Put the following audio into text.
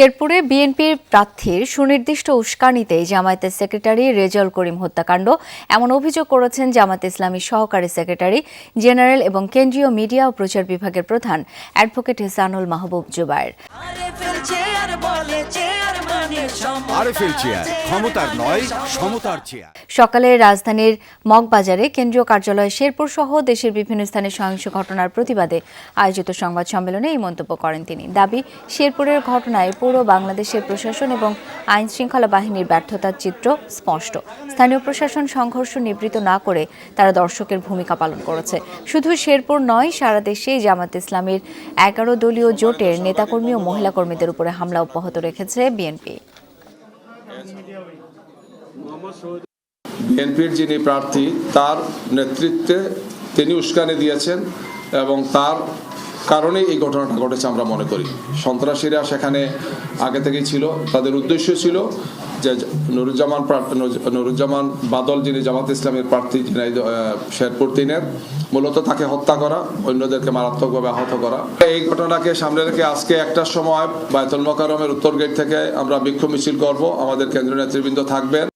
শেরপুরে বিএনপির প্রার্থীর সুনির্দিষ্ট উস্কানিতে জামায়াতের সেক্রেটারি রেজল করিম হত্যাকাণ্ড। এমন অভিযোগ করেছেন জামাত ইসলামী সহকারী সেক্রেটারি জেনারেল এবং কেন্দ্রীয় মিডিয়া ও প্রচার বিভাগের প্রধান অ্যাডভোকেট হেসানুল মাহবুব জুবায়ের। মানে সমতা। আরএফএল চেয়ার ক্ষমতার নয় সমতার চেয়ার। সকালে রাজধানীর মগবাজারে কেন্দ্রীয় কার্যালয় শেরপুর সহ দেশের বিভিন্ন স্থানে সহিংস ঘটনার প্রতিবাদে আয়োজিত সংবাদ সম্মেলনে এই মন্তব্য করেন তিনি। দাবি, শেরপুরের ঘটনায় পুরো বাংলাদেশের প্রশাসন এবং আইন শৃঙ্খলা বাহিনীর ব্যর্থতার চিত্র স্পষ্ট। স্থানীয় প্রশাসন সংঘর্ষ নিবৃত না করে তারা দর্শকের ভূমিকা পালন করেছে। শুধু শেরপুর নয়, সারা দেশে জামাত ইসলামের এগারো দলীয় জোটের নেতাকর্মী ও মহিলা কর্মীদের উপরে হামলা অব্যাহত রেখেছে বিএনপি। বিএনপির যিনি প্রার্থী তার নেতৃত্বে তিনি উস্কানি দিয়েছেন এবং তার কারণে এই ঘটনাটা ঘটেছে আমরা মনে করি। সন্ত্রাসীরা সেখানে আগে থেকেই ছিল। তাদের উদ্দেশ্য ছিল যে নুরুজ্জামান নুরুজ্জামান বাদল যিনি জামাত ইসলামের প্রার্থী আহ, শেরপুর তিনের মূলত তাকে হত্যা করা অন্যদেরকে মারাত্মকভাবে আহত করা। এই ঘটনাকে সামনে রেখে আজকে একটার সময় বায়তুল মকারমের উত্তর গেট থেকে আমরা বিক্ষোভ মিছিল করব। আমাদের কেন্দ্রীয় নেতৃবৃন্দ থাকবেন।